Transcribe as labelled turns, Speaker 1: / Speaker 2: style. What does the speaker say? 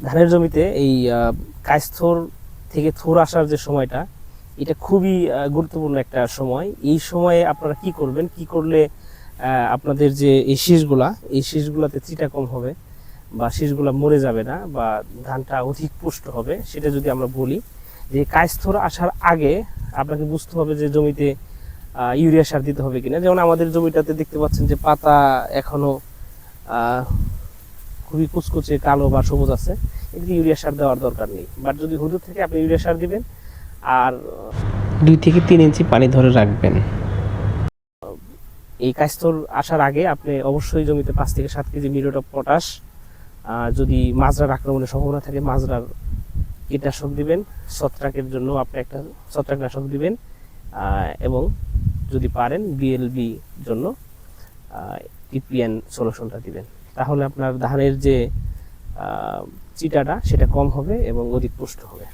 Speaker 1: ধানের জমিতে এই কায়স্থর থেকে থোর আসার যে সময়টা এটা খুবই গুরুত্বপূর্ণ একটা সময়। এই সময়ে আপনারা কি করবেন? কি করলে আপনাদের যে এই শীষগুলা এই শীষগুলাতে চিটা কম হবে বা শীষগুলা মরে যাবে না বা ধানটা অধিক পুষ্ট হবে সেটা যদি আমরা বলি যে কায়স্থর আসার আগে আপনাকে বুঝতে হবে যে জমিতে ইউরিয়া সার দিতে হবে কিনা। যেমন আমাদের জমিটাতে দেখতে পাচ্ছেন যে পাতা এখনও আহ, খুবই কুচকুচে কালো বা সবুজ আছে এদিকে ইউরিয়া সার দেওয়ার দরকার নেই। বাট যদি হুজুর থেকে আপনি ইউরিয়া সার দিবেন আর দুই থেকে তিন ইঞ্চি পানি ধরে রাখবেন। এই কাস্তর আসার আগে আপনি অবশ্যই জমিতে পাঁচ থেকে সাত কেজি মিলিয়ন অফ পটাশ যদি মাজরার আক্রমণের সম্ভাবনা থাকে মাজরার কীটনাশক দিবেন ছত্রাকের জন্য আপনি একটা ছত্রাকনাশক দিবেন এবং যদি পারেন বিএলবি জন্য টিপিএন সলিউশনটা দিবেন। তাহলে আপনার ধানের যে চিটাটা সেটা কম হবে এবং অধিক পুষ্ট হবে।